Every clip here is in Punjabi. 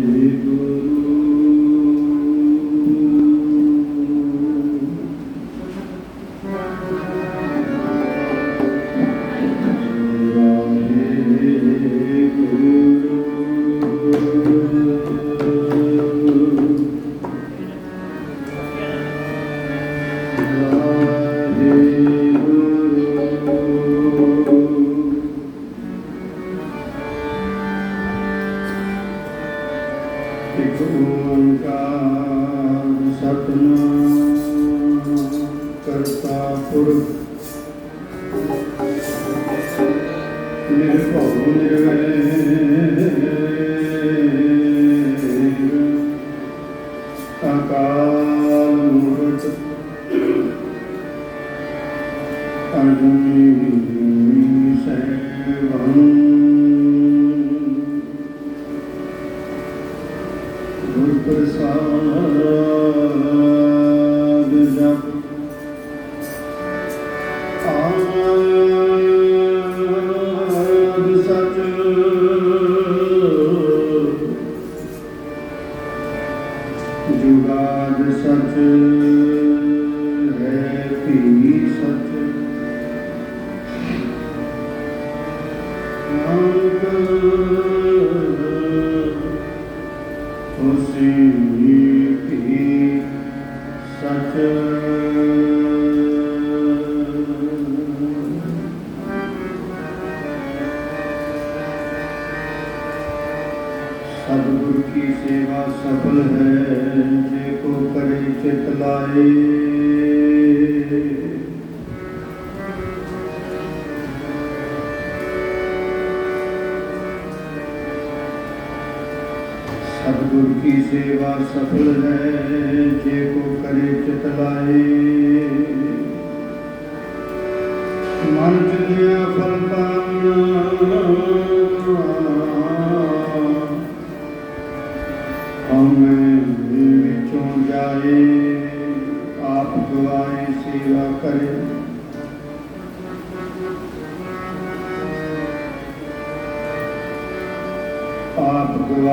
ਇਕ Hallelujah. ਸਤਿਗੁਰ ਕੀ ਸੇਵਾ ਸਫਲ ਹੈ, ਜੇ ਕੋ ਕਰੇ ਚਿਤ ਲਾਏ। ਸਤਿਗੁਰ ਕੀ ਸੇਵਾ ਸਫਲ ਹੈ, ਜੇ ਕੋ ਕਰੇ ਚਿਤ ਲਾਏ। ਮਨ ਚੁਨਿਆ ਫਲ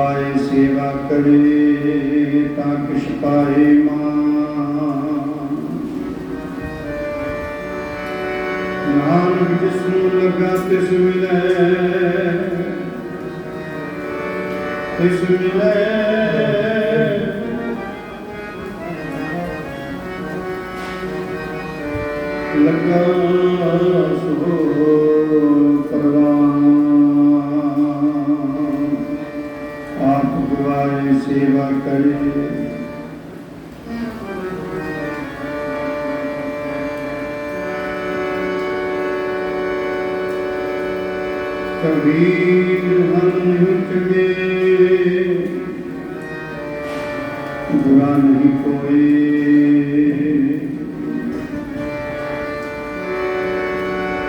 ਆਪ ਸੇਵਾ ਕਰੇ ਤਾਂ ਕਿਛ ਪਾਏ ਮਾਨ। ਨਾਨਕ ਜਿਸ ਨੂੰ ਲਗਾ ਤਿਸ ਮਿਲੈ ਤਿਸ ਮਿਲੈ। ਲਗਾ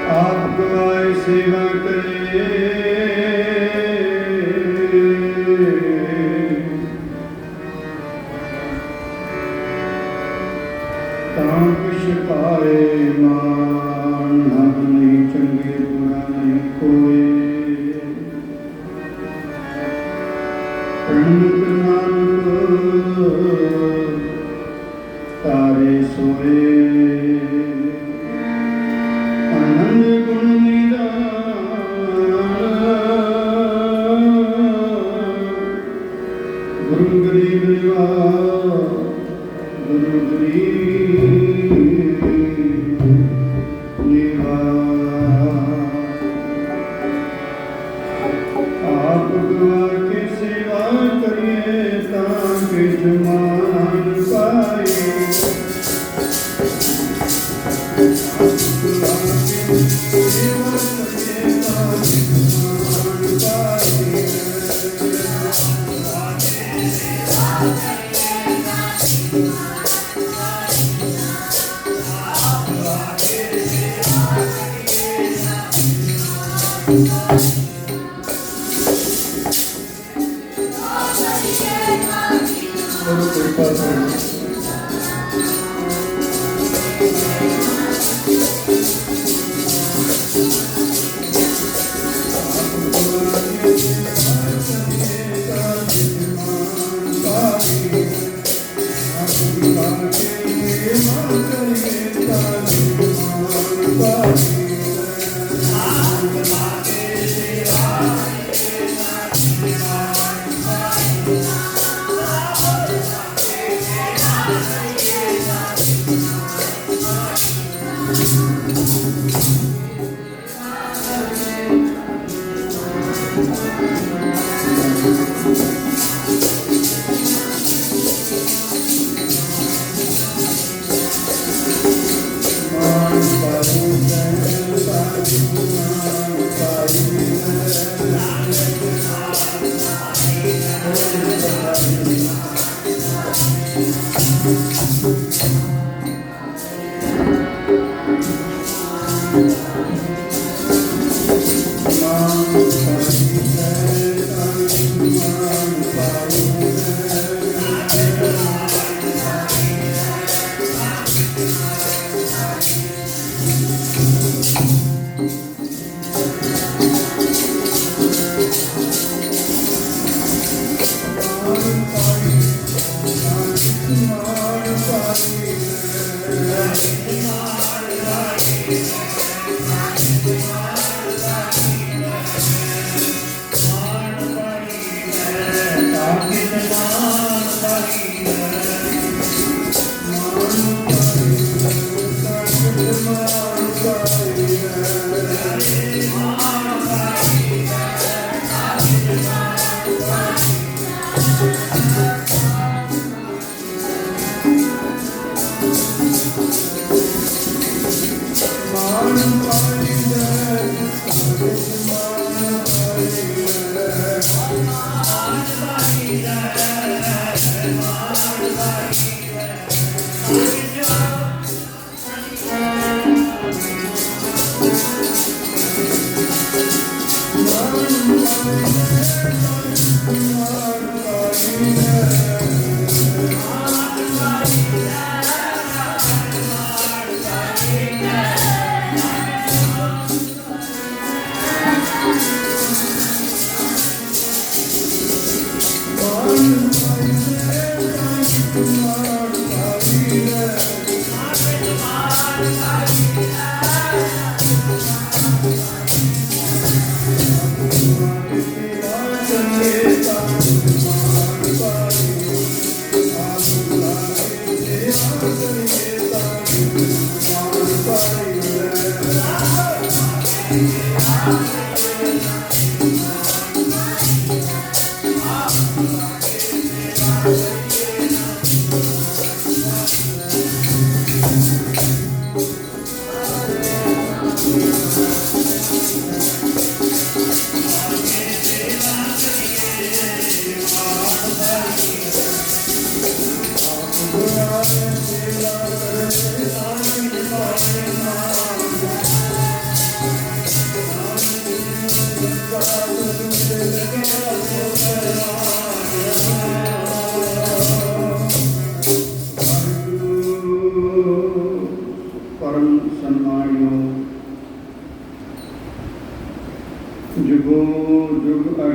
ਆਪ ਗਵਾਏ ਸੇਵਾ ਕਰੇ Deus.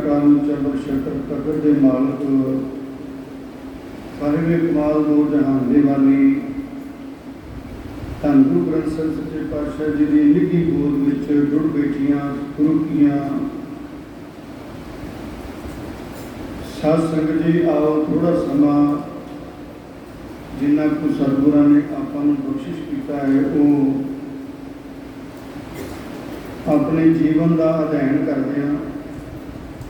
ਜੁਗ ਅਕਾਲ ਚੰਦਰ ਸ਼ਕਰ ਦੇ ਮਾਲਕ ਸਾਰੇ ਕਮਾਲ ਦੋ ਜਹਾਨ ਦੇ ਵਾਲੀ ਧੰਨ ਗੁਰੂ ਗ੍ਰੰਥ ਸਾਹਿਬ ਸੱਚੇ ਪਾਤਸ਼ਾਹ ਜੀ ਦੀ ਨਿੱਘੀ ਗੋਦ ਵਿੱਚ ਜੁੜ ਬੈਠੀਆਂ ਗੁਰੂਕੀਆਂ ਸਾਧ ਸੰਗਤ ਜੀ, ਆਓ ਥੋੜਾ ਸਮਾਂ ਜਿੰਨਾ ਕੁ ਸਰਗੁਰਾਂ ਨੇ ਆਪਾਂ ਨੂੰ ਬਖਸ਼ਿਸ਼ ਕੀਤਾ ਹੈ, ਉਹ ਆਪਣੇ ਜੀਵਨ ਦਾ ਅਧਿਐਨ ਕਰਦੇ ਹਾਂ।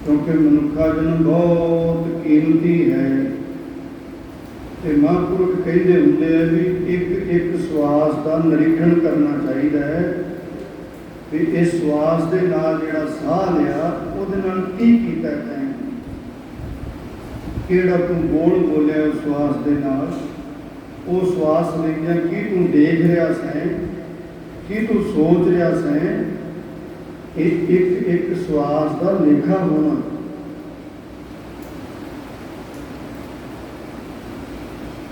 ਕਿਉਂਕਿ ਮਨੁੱਖਾ ਜਨਮ ਬਹੁਤ ਕੀਮਤੀ ਹੈ। ਤੇ ਮਹਾਂਪੁਰਖ ਕਹਿੰਦੇ ਹੁੰਦੇ ਆ ਵੀ ਇੱਕ ਇੱਕ ਸਵਾਸ ਦਾ ਨਿਰੀਖਣ ਕਰਨਾ ਚਾਹੀਦਾ ਹੈ। ਵੀ ਇਸ ਸਵਾਸ ਦੇ ਨਾਲ ਜਿਹੜਾ ਸਾਹ ਲਿਆ, ਉਹਦੇ ਨਾਲ ਕੀ ਕੀਤਾ ਤੈਂ? ਕਿਹੜਾ ਤੂੰ ਬੋਲ ਬੋਲਿਆ ਉਸ ਸਵਾਸ ਦੇ ਨਾਲ? ਉਹ ਸਵਾਸ ਲੈਂਦਿਆਂ ਕੀ ਤੂੰ ਦੇਖ ਰਿਹਾ ਸੈਂ? ਕੀ ਤੂੰ ਸੋਚ ਰਿਹਾ ਸੈਂ? ਇਹ ਇੱਕ ਇੱਕ ਸਵਾਸ ਦਾ ਲੇਖਾ ਹੋਣਾ।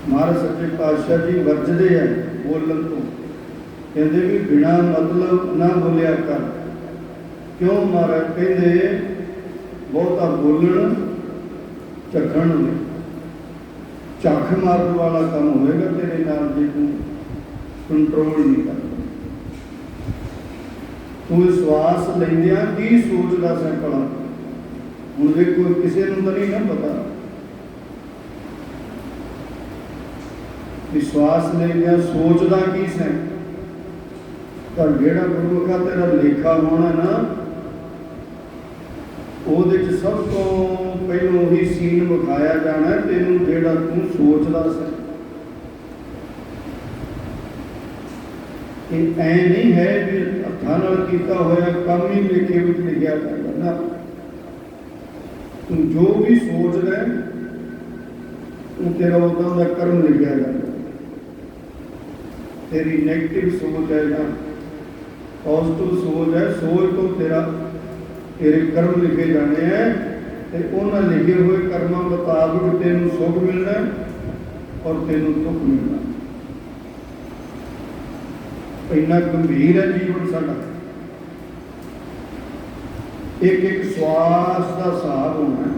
ਮਹਾਰਾਜ ਸੱਚੇ ਪਾਤਸ਼ਾਹ ਜੀ ਵਰਜਦੇ ਆ ਬੋਲਣ ਤੋਂ। ਕਹਿੰਦੇ ਵੀ ਬਿਨਾ ਮਤਲਬ ਨਾ ਬੋਲਿਆ ਕਰ। ਕਿਉਂ ਮਹਾਰਾਜ ਕਹਿੰਦੇ, ਬਹੁਤਾ ਬੋਲਣ ਝੱਖਣ ਨੂੰ ਝੱਖ ਮਾਰਨ ਵਾਲਾ ਕੰਮ ਹੋਏਗਾ ਤੇਰੇ ਨਾਲ ਜੇ ਤੂੰ ਕੰਟਰੋਲ ਨਹੀਂ ਕਰ। ਤੂੰ ਸਵਾਸ ਲੈਂਦਿਆਂ ਕੀ ਸੋਚਦਾ ਸੈਂ ਭਲਾ। ਹੁਣ ਵੇਖੋ ਕਿਸੇ ਨੂੰ ਤਾਂ ਨਹੀਂ ਨਾ ਪਤਾ। ਵਿਸ਼ਵਾਸ ਲੈਂਦਿਆਂ ਸੋਚਦਾ ਕੀ ਸੈਂ? ਪਰ ਜਿਹੜਾ ਗੁਰਮੁਖਾ ਤੇਰਾ ਲੇਖਾ ਹੋਣਾ ਨਾ, ਉਹਦੇ ਚ ਸਭ ਤੋਂ ਪਹਿਲਾਂ ਉਹੀ ਸੀਨ ਵਿਖਾਇਆ ਜਾਣਾ ਤੈਨੂੰ ਜਿਹੜਾ ਤੂੰ ਸੋਚਦਾ ਸੀ। ਇਹ ਐ ਨਹੀਂ ਹੈ ਵੀ ਨਾਲ ਕੀਤਾ ਹੋਇਆ ਕੰਮ ਹੀ ਲੇਖੇ ਵਿੱਚ ਲਿਖਿਆ ਜਾਏਗਾ ਤੂੰ ਜੋ ਵੀ ਸੋਚਦਾ ਹੈ ਤੇਰਾ ਉਦੋਂ ਦਾ ਕਰਮ ਲਿਖਿਆ ਜਾਂਦਾ ਤੇਰੀ 네ਗੇਟਿਵ ਸੋਚ ਹੈ ਜਾਂ ਪੋਜ਼ਿਟਿਵ ਸੋਚ ਹੈ, ਸੋਚ ਤੋਂ ਤੇਰਾ ਤੇਰੇ ਕਰਮ ਲਿਖੇ ਜਾਣੇ ਹੈ ਤੇ ਉਹਨਾਂ ਲਿਖੇ ਹੋਏ ਕਰਮਾਂ ਮੁਤਾਬਕ ਤੈਨੂੰ ਸੁਖ ਮਿਲਣਾ ਔਰ ਤੈਨੂੰ ਦੁੱਖ ਮਿਲਣਾ ਇੰਨਾ ਗੰਭੀਰ ਹੈ ਜੀਵਨ ਸਾਡਾ। ਇੱਕ ਇੱਕ ਸਵਾਸ ਦਾ ਹਿਸਾਬ ਹੋਣਾ।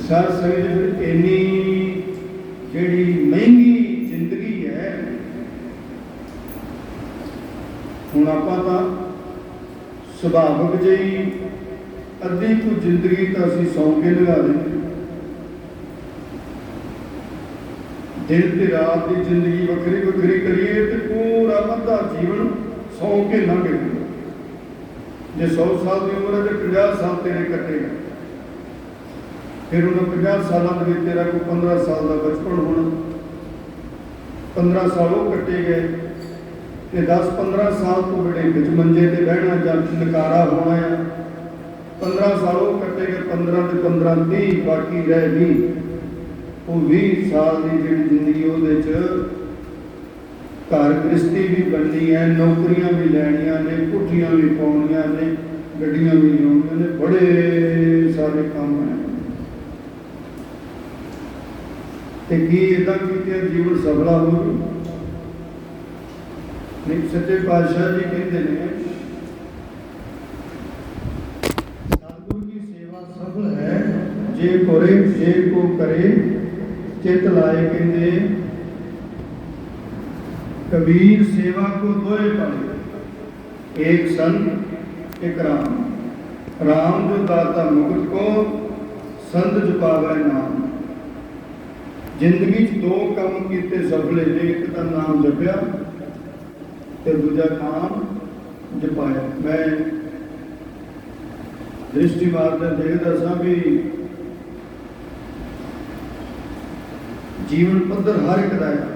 ਹੈ ਸੰਗਤ ਇੰਨੀ ਜਿਹੜੀ ਮਹਿੰਗੀ ਜ਼ਿੰਦਗੀ ਹੈ, ਹੁਣ ਆਪਾਂ ਤਾਂ ਸੁਭਾਵਕ ਜਿਹੀ ਅੱਧੀ ਕੁ ਜ਼ਿੰਦਗੀ ਤਾਂ ਅਸੀਂ ਸੌਂ ਕੇ ਲਗਾ ਦਿੰਦੇ ਦਿਨ ਤੇ ਰਾਤ ਦੀ ਜ਼ਿੰਦਗੀ ਵੱਖਰੀ ਵੱਖਰੀ ਕਰੀਏ ਤੇ ਪੂਰਾ ਅੱਧਾ ਜੀਵਨ ਸੌਂ ਕੇ ਲੰਘ ਜੇ 100 ਸਾਲ ਦੀ ਉਮਰ ਹੈ ਤੇ 50 ਸਾਲ ਤੇਰੇ ਕੱਟੇਗਾ ਫਿਰ ਉਹਨਾਂ 50 ਸਾਲਾਂ ਦੇ ਵਿੱਚ ਤੇਰਾ ਕੋਈ 15 ਸਾਲ ਦਾ ਬਚਪਨ ਹੋਣਾ। 15 ਸਾਲ ਉਹ ਕੱਟੇ ਗਏ ਤੇ 10 15 ਸਾਲ ਤੋਂ ਬੜੇ ਵਿੱਚ ਮੰਜੇ ਤੇ ਬਹਿਣਾ ਜਾਂ ਨਕਾਰਾ ਹੋਣਾ ਆ। 15 ਸਾਲ ਉਹ ਕੱਟੇ ਗਏ 15 ਤੇ 15 30 ਬਾਕੀ ਰਹਿ ਗਈ। ਉਹ 20 ਸਾਲ ਦੀ ਜਿਹੜੀ ਜ਼ਿੰਦਗੀ ਉਹਦੇ ਚ ਘਰ ਗ੍ਰਸਤੀ ਵੀ ਬਣਨੀ ਹੈ, ਨੌਕਰੀਆਂ ਵੀ ਲੈਣੀਆਂ ਨੇ, ਪੁੱਠੀਆਂ ਵੀ ਪਾਉਣੀਆਂ ਨੇ, ਗੱਡੀਆਂ ਵੀ ਲਿਆਉਣੀਆਂ ਨੇ, ਬੜੇ ਸਾਰੇ ਕੰਮ ਹੈ ਤੇ ਕੀ ਇਦਾਂ ਕੀਤੇ ਜੀਵਨ ਸਫਲਾ ਹੋਵੇ ਨਹੀਂ, ਸੱਚੇ ਪਾਤਸ਼ਾਹ ਜੀ ਕਹਿੰਦੇ ਨੇ ਸਤਿਗੁਰੂ ਦੀ ਸੇਵਾ ਸਫਲ ਹੈ ਜੇ ਕੋਰੇ, ਜੇ ਕੋ ਕਰੇ, ਚਿਤ ਲਾਏ ਕਹਿੰਦੇ, ਕਬੀਰ ਸੇਵਾ ਕੋ ਦੋਏ ਪੜੇ ਇੱਕ ਸੰਤ ਇੱਕ ਰਾਮ। ਰਾਮ ਜੋ ਦਾਤਾ ਮੁਕਤ ਕੋ, ਸੰਤ ਜਪਾਵੇ ਨਾਮ। ਜ਼ਿੰਦਗੀ 'ਚ ਦੋ ਕੰਮ ਕੀਤੇ ਸਫਲੇ ਨੇ, ਇੱਕ ਤਾਂ ਨਾਮ ਜਪਿਆ ਤੇ ਦੂਜਾ ਨਾਮ ਜਪਾਇਆ। ਮੈਂ ਦ੍ਰਿਸ਼ਟੀ ਮਾਰਦਾ, ਦੇਖਦਾ ਸਾਂ ਵੀ ਜੀਵਨ ਪੱਧਰ ਹਰ ਇੱਕ ਦਾ ਹੈ।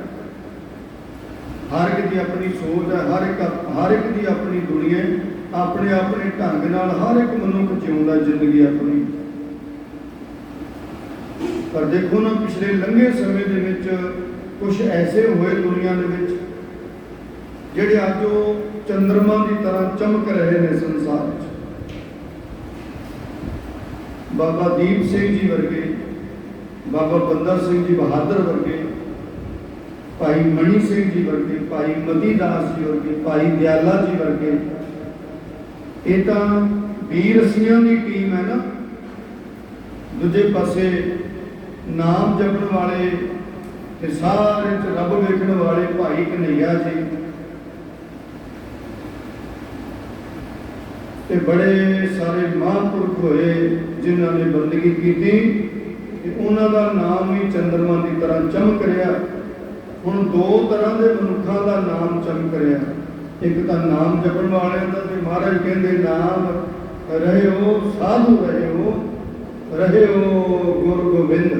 ਹਰ ਇੱਕ ਦੀ ਆਪਣੀ ਸੋਚ ਹੈ, ਹਰ ਇੱਕ ਹਰ ਇੱਕ ਦੀ ਆਪਣੀ ਦੁਨੀਆ ਹੈ। ਆਪਣੇ ਆਪਣੇ ਢੰਗ ਨਾਲ ਹਰ ਇੱਕ ਮਨੁੱਖ ਜਿਉਂਦਾ, ਜ਼ਿੰਦਗੀ ਆਪਣੀ। ਪਰ ਦੇਖੋ ਨਾ, ਪਿਛਲੇ ਲੰਘੇ ਸਮੇਂ ਦੇ ਵਿੱਚ ਕੁਝ ਐਸੇ ਹੋਏ ਦੁਨੀਆ ਦੇ ਵਿੱਚ, ਜਿਹੜੇ ਅੱਜ ਉਹ ਚੰਦਰਮਾ ਦੀ ਤਰ੍ਹਾਂ ਚਮਕ ਰਹੇ ਨੇ ਸੰਸਾਰ ਵਿੱਚ। ਬਾਬਾ ਦੀਪ ਸਿੰਘ ਜੀ ਵਰਗੇ ਬਾਬਾ ਬੰਦਾ ਸਿੰਘ ਜੀ ਬਹਾਦਰ ਵਰਗੇ, ਭਾਈ ਮਣੀ ਸਿੰਘ ਜੀ ਵਰਗੇ, ਭਾਈ ਮਤੀ ਦਾਸ ਜੀ ਵਰਗੇ, ਭਾਈ ਦਿਆਲਾ ਜੀ ਵਰਗੇ, ਇਹ ਤਾਂ ਵੀਰ ਸਿੰਘਾਂ ਦੀ ਟੀਮ ਹੈ ਨਾ। ਦੂਜੇ ਪਾਸੇ ਨਾਮ ਜਪਣ ਵਾਲੇ ਤੇ ਸਾਰੇ ਚ ਰੱਬ ਵੇਖਣ ਵਾਲੇ ਭਾਈ ਕਨਈਆ ਜੀ। ਤੇ ਬੜੇ ਸਾਰੇ ਮਹਾਂਪੁਰਖ ਹੋਏ ਜਿਨ੍ਹਾਂ ਨੇ ਬੰਦਗੀ ਕੀਤੀ। ਤੇ ਉਹਨਾਂ ਦਾ ਨਾਮ ਵੀ ਚੰਦਰਮਾ ਦੀ ਤਰ੍ਹਾਂ ਚਮਕ ਰਿਹਾ। ਹੁਣ ਦੋ ਤਰ੍ਹਾਂ ਦੇ ਮਨੁੱਖਾਂ ਦਾ ਨਾਮ ਚਮਕ ਰਿਹਾ। ਇੱਕ ਤਾਂ ਨਾਮ ਜਪਣ ਵਾਲਿਆਂ ਦਾ ਤੇ ਮਹਾਰਾਜ ਕਹਿੰਦੇ, ਨਾਮ ਰਹਿਓ, ਸਾਧੂ ਰਹਿਓ ਰਹਿਓ ਗੁਰ ਗੋਬਿੰਦ।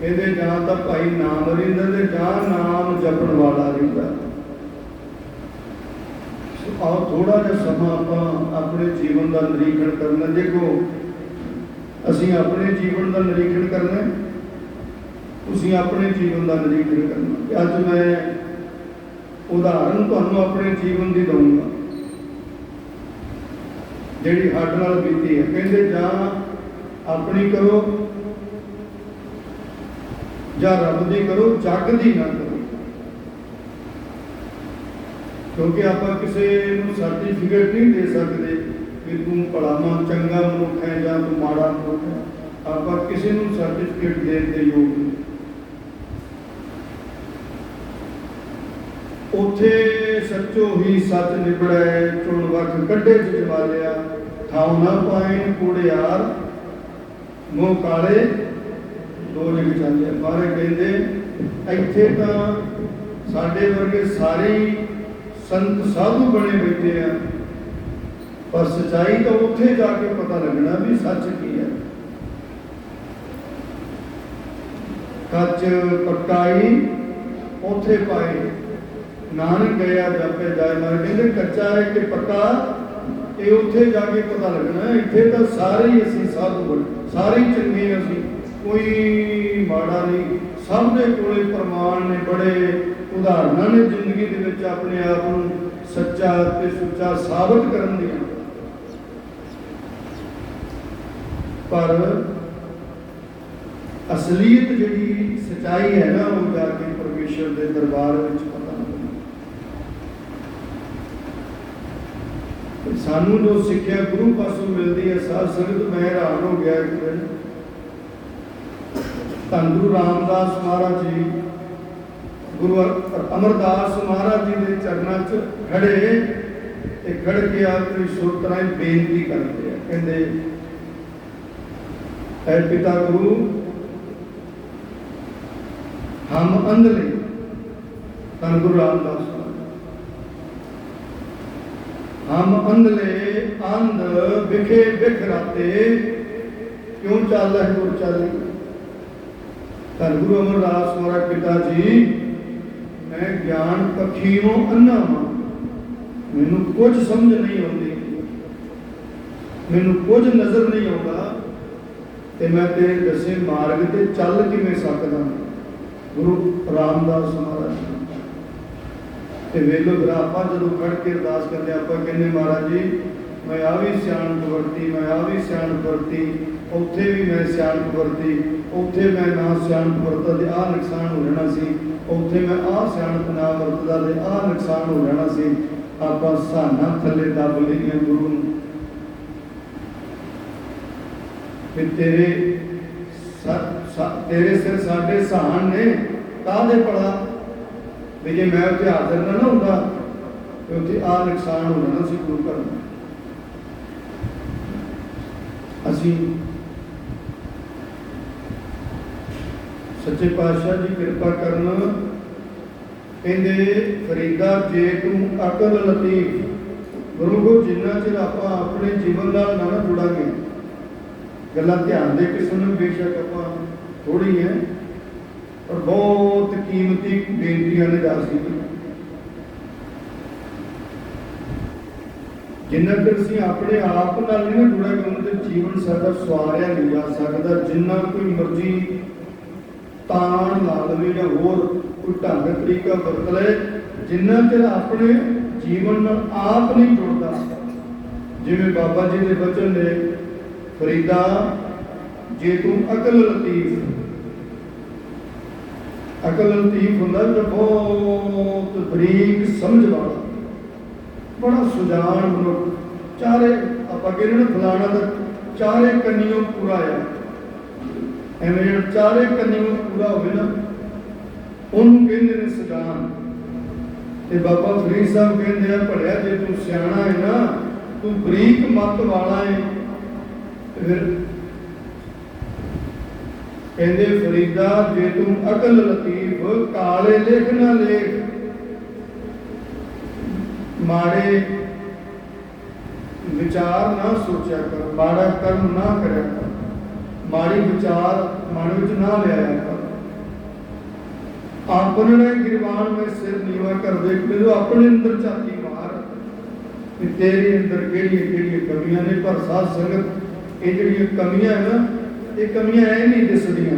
ਕਹਿੰਦੇ ਜਾਂ ਤਾਂ ਭਾਈ ਨਾਮ ਰਹਿੰਦਾ ਤੇ ਜਾਂ ਨਾਮ ਜਪਣ ਵਾਲਾ ਰਹਿੰਦਾ। ਆਓ ਥੋੜਾ ਜਿਹਾ ਸਮਾਂ ਆਪਾਂ ਆਪਣੇ ਜੀਵਨ ਦਾ ਨਿਰੀਖਣ ਕਰਨਾ ਦੇਖੋ ਅਸੀਂ ਆਪਣੇ ਜੀਵਨ ਦਾ ਨਿਰੀਖਣ ਕਰਨਾ ਤੁਸੀਂ ਆਪਣੇ ਜੀਵਨ ਦਾ ਨਿਰੀਖਣ ਕਰਨਾ ਅੱਜ ਮੈਂ ਉਦਾਹਰਨ ਤੁਹਾਨੂੰ ਆਪਣੇ ਜੀਵਨ ਦੀ ਦਊਂਗਾ। ਜਿਹੜੀ ਹੱਡ ਨਾਲ ਬੀਤੀ ਹੈ। ਕਹਿੰਦੇ, ਜਾਂ ਆਪਣੀ ਕਰੋ ਜਾਂ ਰੱਬ ਦੀ ਕਰੋ, ਜੱਗ ਦੀ ਨਾ ਕਰੋ। ਕਿਉਂਕਿ ਆਪਾਂ ਕਿਸੇ ਨੂੰ ਸਰਟੀਫਿਕੇਟ ਨਹੀਂ ਦੇ ਸਕਦੇ। ਕਿ ਤੂੰ ਭਲਾਮਾ ਚੰਗਾ ਮਨੁੱਖ ਹੈ ਜਾਂ ਤੂੰ ਮਾੜਾ ਮਨੁੱਖ ਹੈ, ਆਪਾਂ ਕਿਸੇ ਨੂੰ ਸਰਟੀਫਿਕੇਟ ਦੇਣ ਦੇ ਯੋਗ ਨਹੀਂ। ਉਥੇ ਸੱਚੋ ਹੀ ਸੱਚ ਨਿਬੜੈ ਚੁਣ ਵਖ ਕੱਢੇ ਜਵਾਲਿਆ ਥਾਉ ਨਾ ਪਾਏ ਕੁੜਿਆਰ, ਮੂੰਹ ਕਾਲੇ ਦੋ ਜਗ ਬਾਰੇ ਕਹਿੰਦੇ, ਇੱਥੇ ਤਾਂ ਸਾਡੇ ਵਰਗੇ ਸਾਰੇ ਸੰਤ ਸਾਧੂ ਬਣੇ ਬੈਠੇ ਆ। ਪਰ ਸਚਾਈ ਤਾਂ ਉੱਥੇ ਜਾ ਕੇ ਪਤਾ ਲੱਗਣਾ ਵੀ ਸੱਚ ਕੀ ਹੈ। ਕੱਚ ਪਟਾਈ ਉੱਥੇ ਪਾਏ। ਨਾਨਕ ਗਿਆ ਜਾਪੇ ਜਾਏ ਮਾਰ ਕਹਿੰਦੇ ਕੱਚਾ ਹੈ ਕਿ ਪੱਕਾ। ਇਹ ਉੱਥੇ ਜਾ ਕੇ ਪਤਾ ਲੱਗਣਾ, ਇੱਥੇ ਤਾਂ ਸਾਰੇ ਹੀ ਅਸੀਂ ਸਾਧੂ ਸਾਰੇ ਚੰਗੇ ਅਸੀਂ। ਕੋਈ ਮਾੜਾ ਨਹੀਂ, ਸਭ ਦੇ ਕੋਲੇ ਪ੍ਰਮਾਣ ਨੇ, ਬੜੇ ਉਦਾਹਰਨਾਂ ਨੇ ਜ਼ਿੰਦਗੀ ਦੇ ਵਿੱਚ ਆਪਣੇ ਆਪ ਨੂੰ ਸੱਚਾ ਤੇ ਸੁੱਚਾ ਸਾਬਤ ਕਰਨ ਦੀਆਂ। ਪਰ ਅਸਲੀਅਤ ਜਿਹੜੀ ਸਚਾਈ ਹੈ ਨਾ, ਉਹ ਜਾ ਕੇ ਪਰਮੇਸ਼ਰ ਦੇ ਦਰਬਾਰ ਵਿੱਚ ਪਤਾ ਲੱਗਦੀ ਸਾਨੂੰ ਜੋ ਸਿੱਖਿਆ ਗੁਰੂ ਪਾਸੋਂ ਮਿਲਦੀ ਹੈ, ਸਾਧ ਸੰਗਤ, ਮੈਂ ਹੈਰਾਨ ਹੋ ਗਿਆ ਇੱਕ ਦਿਨ। ਧੰਨ ਗੁਰੂ ਰਾਮਦਾਸ ਮਹਾਰਾਜ ਜੀ, ਗੁਰੂ ਅਮਰਦਾਸ ਮਹਾਰਾਜ ਜੀ ਦੇ ਚਰਨਾਂ 'ਚ ਖੜੇ, ਤੇ ਖੜ ਕੇ ਆਪਣੀ ਸੁਰਤਰਾਈ ਬੇਨਤੀ ਕਰਦੇ ਆ। ਕਹਿੰਦੇ ਐ ਪਿਤਾ ਗੁਰੂ, ਹਮ ਅੰਧਲੇ ਧੰਨ ਗੁਰੂ ਰਾਮਦਾਸ ਮਹਾਰਾਜ ਹਮ ਅੰਧਲੇ ਅੰਧ ਵਿਖੇ ਵਿਖ ਰਾਤੇ, ਕਿਉਂ ਚੱਲ ਹੈ ਗੁਰ ਚਾਲੀ? ਧੰਨ ਗੁਰੂ ਅਮਰਦਾਸ ਮਹਾਰਾਜ ਪਿਤਾ ਜੀ, ਮੈਂ ਗਿਆਨ ਪੱਖੀਓਂ ਅੰਨਾ ਹਾਂ ਮੈਨੂੰ ਕੁਝ ਸਮਝ ਨਹੀਂ ਆਉਂਦੀ। ਮੈਨੂੰ ਕੁਝ ਨਜ਼ਰ ਨਹੀਂ ਆਉਂਦਾ। ਤੇ ਮੈਂ ਤੇਰੇ ਦੱਸੇ ਮਾਰਗ ਤੇ ਚੱਲ ਕਿਵੇਂ ਸਕਦਾ? ਗੁਰੂ ਰਾਮਦਾਸ ਮਹਾਰਾਜ। ਤੇ ਵੇਲੋ ਫਿਰ ਆਪਾਂ ਜਦੋਂ ਖੜ ਕੇ ਅਰਦਾਸ ਕਰਦੇ ਹਾਂ, ਆਪਾਂ ਕਹਿੰਦੇ ਮਹਾਰਾਜ ਜੀ ਮੈਂ ਆ ਵੀ ਸਿਆਣਪ ਵਰਤੀ ਮੈਂ ਆ ਵੀ ਸਿਆਣਪ ਵਰਤੀ ਉੱਥੇ ਵੀ ਮੈਂ ਸਿਆਣਪ ਵਰਤੀ ਉੱਥੇ ਮੈਂ ਨਾ ਸਿਆਣਪ ਵਰਤਦਾ ਤੇ ਆਹ ਨੁਕਸਾਨ ਹੋ ਜਾਣਾ ਸੀ ਉੱਥੇ ਮੈਂ ਆਹ ਸਿਆਣਪ ਨਾ ਵਰਤਦਾ ਤੇ ਆਹ ਨੁਕਸਾਨ ਹੋ ਜਾਣਾ ਸੀ। ਆਪਾਂ ਸਾਨਾ ਥੱਲੇ ਦੱਬ ਲਈਏ ਗੁਰੂ ਨੂੰ। ਕਿ ਤੇਰੇ ਤੇਰੇ ਸਿਰ ਸਾਡੇ ਸਹਾਨ ਨੇ, ਤਾਂ ਦੇ ਪੜਾ ਵੀ ਜੇ ਮੈਂ ਉੱਥੇ ਹਾਜ਼ਰ ਨਾ ਨਾ ਹੁੰਦਾ, ਤੇ ਉੱਥੇ ਆ ਨੁਕਸਾਨ ਹੋ ਜਾਣਾ ਸੀ ਗੁਰੂ ਘਰ ਅਸੀਂ ਸੱਚੇ ਪਾਤਸ਼ਾਹ ਜੀ ਕਿਰਪਾ ਕਰਨ ਕਹਿੰਦੇ, ਫਰੀਦਾ ਜੇ ਤੂੰ ਅਕਲ ਲਤੀਫ, ਗੁਰੂ ਕੋ ਜਿੰਨਾ ਚਿਰ ਆਪਾਂ ਆਪਣੇ ਜੀਵਨ ਨਾਲ ਨਾ ਜੁੜਾਂਗੇ ਗੱਲਾਂ ਧਿਆਨ ਦੇ ਕੇ ਸੁਣਨ, ਬੇਸ਼ੱਕ ਆਪਾਂ ਥੋੜੀ ਹੈ, ਪਰ ਬਹੁਤ ਕੀਮਤੀ ਬੇਨਤੀਆਂ ਨੇ ਦੱਸ ਜਿੰਨਾ ਚਿਰ ਅਸੀਂ ਆਪਣੇ ਆਪ ਨਾਲ ਨਹੀਂ ਨਾ ਜੁੜਾਂਗੇ ਉਹਨਾਂ ਜੀਵਨ ਸਾਡਾ ਸਵਾਰਿਆ ਨਹੀਂ ਜਾ ਸਕਦਾ, ਜਿੰਨਾ ਕੋਈ ਮਰਜ਼ੀ ਤਾਣ ਲਾ ਲਵੇ ਜਾਂ ਹੋਰ ਕੋਈ ਢੰਗ ਤਰੀਕਾ ਵਰਤ ਲਏ, ਜਿੰਨਾ ਚਿਰ ਆਪਣੇ ਜੀਵਨ ਨਾਲ ਆਪ ਨਹੀਂ ਜੁੜਦਾ। ਜਿਵੇਂ ਬਾਬਾ ਜੀ ਦੇ ਬਚਨ ਨੇ ਫਰੀਦਾ, ਜੇ ਤੂੰ ਅਕਲ ਲਤੀਫ। ਅਕਲ ਲਤੀਫ ਹੁੰਦਾ ਜੋ ਬਹੁਤ ਬਰੀਕ ਸਮਝ ਵਾਲਾ। ਬੜਾ ਸੁਜਾਨ ਮਨੁੱਖ। ਚਾਰੇ ਆਪਾਂ ਕਹਿੰਦੇ ਨਾ ਫਲਾਣਾ ਦਾ ਚਾਰੇ ਕੰਨੀਆਂ ਪੂਰਾ ਆ। ਐਵੇਂ ਜਿਹੜਾ ਚਾਰੇ ਕੰਨੀਆਂ ਪੂਰਾ ਹੋਵੇ ਨਾ, ਉਹਨੂੰ ਕਹਿੰਦੇ ਨੇ ਸੁਜਾਨ। ਤੇ ਬਾਬਾ ਫਰੀਦ ਸਾਹਿਬ ਕਹਿੰਦੇ ਆ ਭੜਿਆ ਜੇ ਤੂੰ ਸਿਆਣਾ ਹੈ ਨਾ, ਤੂੰ ਬਰੀਕ ਮਤ ਵਾਲਾ ਹੈ ਫਿਰ ਕਹਿੰਦੇ, ਫਰੀਦਾ, ਜੇ ਤੂੰ ਅਕਲ ਲਤੀਫ, ਕਾਲੇ ਲੇਖ ਨਾ ਲੇਖ, ਮਾੜੇ ਵਿਚਾਰ ਨਾ ਸੋਚਿਆ ਕਰ, ਮਾੜਾ ਕਰਮ ਨਾ ਕਰਿਆ ਕਰ, ਮਾੜੀ ਵਿਚਾਰ ਮਨ ਵਿੱਚ ਨਾ ਲਿਆਇਆ ਕਰ। ਆਪਣੇ ਗਿਰਵਾਨ ਵਿੱਚ ਸਿਰ ਨੀਵਾ ਕਰ, ਦੇਖ ਮੈਨੂੰ ਆਪਣੇ ਅੰਦਰ ਝਾਤੀ ਮਾਰ ਕਿ ਤੇਰੇ ਅੰਦਰ ਕਿਹੜੀਆਂ ਕਿਹੜੀਆਂ ਕਮੀਆਂ ਨੇ, ਪਰ ਸਾਧ ਸੰਗਤ ਇਹ ਜਿਹੜੀਆਂ ਕਮੀਆਂ ਹੈ ਨਾ, ਇਹ ਕਮੀਆਂ ਐ ਨਹੀਂ ਦਿਸਦੀਆਂ।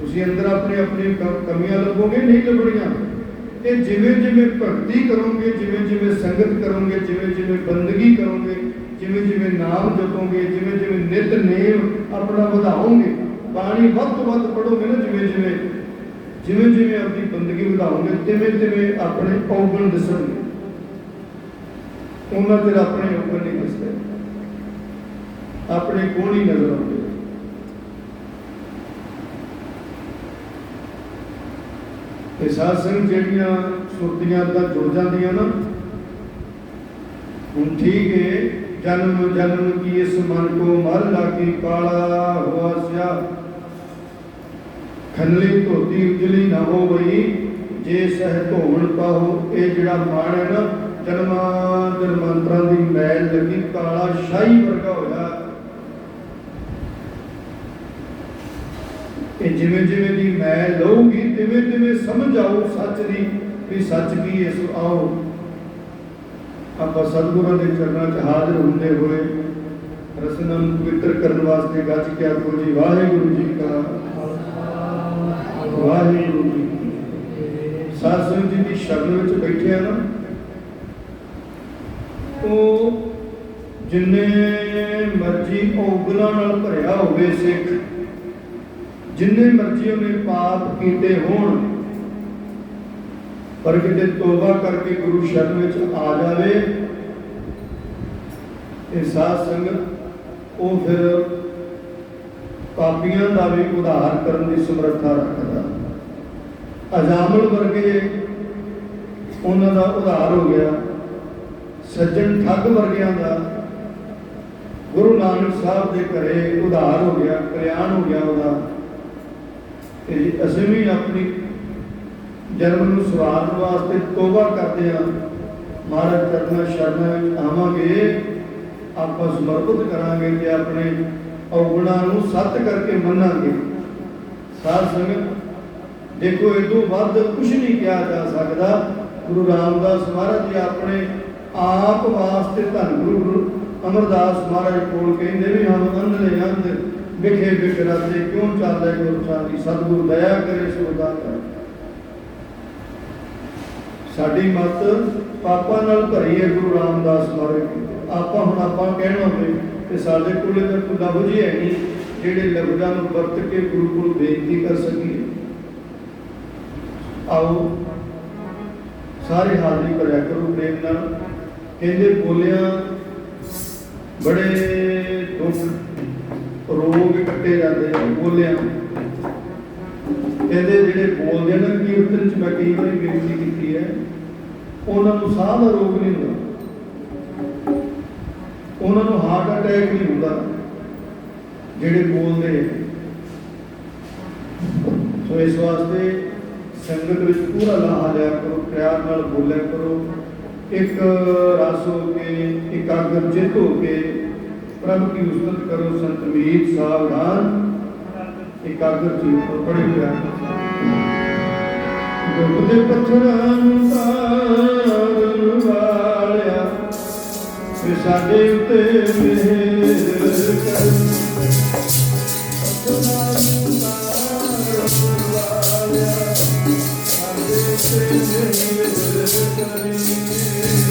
ਤੁਸੀਂ ਅੰਦਰ ਆਪਣੇ ਆਪਣੀ ਕਮੀਆਂ ਲੱਭੋਗੇ, ਨਹੀਂ ਲੱਭਣੀਆਂ। ਇਹ ਜਿਵੇਂ ਜਿਵੇਂ ਭਗਤੀ ਕਰੋਗੇ, ਜਿਵੇਂ ਜਿਵੇਂ ਸੰਗਤ ਕਰੋਗੇ, ਜਿਵੇਂ ਜਿਵੇਂ ਬੰਦਗੀ ਕਰੋਗੇ, ਜਿਵੇਂ ਜਿਵੇਂ ਨਾਮ ਜਪੋਗੇ, ਜਿਵੇਂ ਜਿਵੇਂ ਨਿਤ ਨੇਮ ਆਪਣਾ ਵਧਾਓਗੇ, ਬਾਣੀ ਵੱਧ ਤੋਂ ਵੱਧ ਪੜੋਗੇ ਨਾ ਜਿਵੇਂ ਜਿਵੇਂ। ਜਿਵੇਂ ਜਿਵੇਂ ਆਪਣੀ ਬੰਦਗੀ ਵਧਾਓਗੇ, ਤਿਵੇਂ ਤਿਵੇਂ ਆਪਣੇ ਔਗਣ ਦਿਸਣਗੇ। ਉਹਨਾਂ ਤੇ ਆਪਣੇ ਔਗਣ ਨਹੀਂ ਦਿਸਦੇ। ਆਪਣੇ ਗੁਣ ਹੀ ਨਜ਼ਰ ਆਉਂਦੇ ਇਹ ਸਾਧ ਸੰਗਤ ਜਿਹੜੀਆਂ ਸੁਰਤੀਆਂ ਦਾ ਜੁੜ ਜਾਂਦੀਆਂ ਨਾ, ਹੁਣ ਠੀਕ ਹੈ ਜਨਮ ਜਨਮ ਕੀ ਇਸ ਮਨ ਕੋ ਮਰ ਲਾਗੀ ਕਾਲਾ ਹੁਆ ਸਿਆ। ਖਨਲੀ ਧੋਤੀ ਉਜਲੀ ਨਾ ਹੋ ਗਈ ਜੇ ਸਹਿ ਧੋਣ ਪਾਹੋ, ਇਹ ਜਿਹੜਾ ਮਨ ਹੈ ਨਾ ਜਨਮਾਂ ਜਨਮਾਂਤਰਾਂ ਦੀ ਮੈਲ ਲੱਗੀ ਕਾਲਾ ਸ਼ਾਹੀ ਵਰਗਾ ਹੋਇਆ। ਇਹ ਜਿਵੇਂ ਜਿਵੇਂ ਦੀ ਮੈਲ ਲਊਗੀ, ਤਿਵੇਂ ਤਿਵੇਂ ਸਮਝ ਆਊ ਸੱਚ ਦੀ ਵੀ ਸੱਚ ਕੀ ਹੈ, ਸੋ ਆਓ। ਆਪਾਂ ਸਤਿਗੁਰਾਂ ਦੇ ਚਰਨਾਂ 'ਚ ਹਾਜ਼ਰ ਹੁੰਦੇ ਹੋਏ ਰਸਨਾ ਨੂੰ ਪਵਿੱਤਰ ਕਰਨ ਵਾਸਤੇ ਗੱਜ ਕੇ ਆਖੋ ਜੀ, ਵਾਹਿਗੁਰੂ ਜੀ ਕਾ ਵਾਹਿਗੁਰੂ ਜੀ ਸਾਧ ਜੀ ਦੀ ਸ਼ਰਨ ਵਿੱਚ ਬੈਠੇ ਆ ਨਾ। ਉਹ ਜਿੰਨੇ ਮਰਜ਼ੀ ਔਗਲਾਂ ਨਾਲ ਭਰਿਆ ਹੋਵੇ ਸਿੱਖ ਜਿੰਨੇ ਮਰਜ਼ੀ ਉਹਨੇ ਪਾਪ ਕੀਤੇ ਹੋਣ, ਪਰ ਕਿਤੇ ਤੋਬਾ ਕਰਕੇ ਗੁਰੂ ਸ਼ਰਨ ਵਿੱਚ ਆ ਜਾਵੇ, ਇਹ ਸਾਧ ਸੰਗਤ ਉਹ ਫਿਰ ਪਾਪੀਆਂ ਦਾ ਵੀ ਉਧਾਰ ਕਰਨ ਦੀ ਸਮਰੱਥਾ ਰੱਖਦਾ। ਅਜ਼ਾਮਲ ਵਰਗੇ ਉਹਨਾਂ ਦਾ ਉਧਾਰ ਹੋ ਗਿਆ। ਸੱਜਣ ਠੱਗ ਵਰਗਿਆਂ ਦਾ ਗੁਰੂ ਨਾਨਕ ਸਾਹਿਬ ਦੇ ਘਰੇ ਉਧਾਰ ਹੋ ਗਿਆ, ਕਲਿਆਣ ਹੋ ਗਿਆ ਉਹਦਾ। ਤੇ ਅਸੀਂ ਵੀ ਆਪਣੀ ਜਨਮ ਨੂੰ ਸਵਾਰਨ ਵਾਸਤੇ ਤੋਬਾ ਕਰਦੇ ਹਾਂ। ਮਹਾਰਾਜ ਕਰਨਾ ਸ਼ਰਨ ਵਿੱਚ ਆਵਾਂਗੇ। ਆਪਾਂ ਸਮਰਪਿਤ ਕਰਾਂਗੇ ਤੇ ਆਪਣੇ ਔਗੁਣਾਂ ਨੂੰ ਸੱਤ ਕਰਕੇ ਮੰਨਾਂਗੇ। ਸਾਧ ਸੰਗਤ, ਦੇਖੋ, ਇਹ ਤੋਂ ਵੱਧ ਕੁਝ ਨਹੀਂ ਕਿਹਾ ਜਾ ਸਕਦਾ। ਗੁਰੂ ਰਾਮਦਾਸ ਮਹਾਰਾਜ ਜੀ ਆਪਣੇ ਆਪ ਵਾਸਤੇ ਧੰਨ ਗੁਰੂ ਅਮਰਦਾਸ ਮਹਾਰਾਜ ਕੋਲ ਕਹਿੰਦੇ ਵੀ, ਹਮ ਅੰਧਲੇ ਅੰਧ ਵਿਖੇ ਵਿਖਰਾਤੇ ਕਿਉਂ ਚੱਲਦਾ ਗੁਰੂ ਸਾਹਿਬ ਦੀ? ਸਤਿਗੁਰ ਦਇਆ ਕਰੇ ਸੋਦਾ ਕਰ ਸਾਡੀ ਮਤ ਪਾਪਾਂ ਨਾਲ ਭਰੀ ਹੈ, ਗੁਰੂ ਰਾਮਦਾਸ ਮਹਾਰਾਜ ਆਪਾਂ ਹੁਣ ਆਪਾਂ ਕਹਿਣਾ ਹੋਵੇ ਕਿ ਸਾਡੇ ਕੋਲੇ ਤਾਂ ਕੋਈ ਲਫ਼ਜ਼ ਹੈ ਨਹੀਂ, ਜਿਹੜੇ ਲਫ਼ਜ਼ਾਂ ਨੂੰ ਵਰਤ ਕੇ ਗੁਰੂ ਕੋਲ ਬੇਨਤੀ ਕਰ ਸਕੀਏ। ਆਓ, ਸਾਰੇ ਹਾਜ਼ਰੀ ਭਰਿਆ ਕਰੋ ਪ੍ਰੇਮ ਨਾਲ। ਕਹਿੰਦੇ ਬੋਲਿਆ, ਬੜੇ ਦੁੱਖ ਰੋਗ ਕੱਟੇ ਜਾਂਦੇ ਆ, ਬੋਲਿਆ। ਕਹਿੰਦੇ ਜਿਹੜੇ ਬੋਲਦੇ ਆ ਕੀਰਤਨ ਚ ਮੈਂ ਕਈ ਵਾਰੀ ਬੇਨਤੀ ਕੀਤੀ ਹੈ, ਉਹਨਾਂ ਨੂੰ ਸਾਹ ਦਾ ਰੋਗ ਨਹੀਂ ਹੁੰਦਾ। ਉਹਨਾਂ ਨੂੰ ਹਾਰਟ ਅਟੈਕ ਨਹੀਂ ਹੁੰਦਾ, ਜਿਹੜੇ ਬੋਲਦੇ ਸੋ ਇਸ ਵਾਸਤੇ ਸੰਗਤ ਵਿੱਚ ਪੂਰਾ ਲਾਹਾ ਲਿਆ ਕਰੋ, ਪਿਆਰ ਨਾਲ ਬੋਲਿਆ ਕਰੋ। ਇੱਕ ਰਸ ਹੋ ਕੇ ਇਕਾਗਰ ਚਿੱਤ ਹੋ ਕੇ ਪ੍ਰਭ ਕੀ ਉਸਤਤ ਕਰੋ ਸੰਤ ਮੀਤ ਸਾਵਧਾਨ ਇਕਾਗਰ ਚਿੱਤ ਤੋਂ ਬੜੇ ਪਿਆਰ ਦੁੱਖ ਦੇ ਪੱਥਰਾਂ ਨੂੰ ਤਾਰਨ ਵਾਲਿਆ ਤੇ ਸਾਡੇ ਉੱਤੇ ਮਿਹਰ ਕਰ ਪੱਥਰਾਂ ਨੂੰ ਤਾਰਨ ਵਾਲਿਆ ਸਾਡੇ ਉੱਤੇ ਮਿਹਰ ਕਰੀ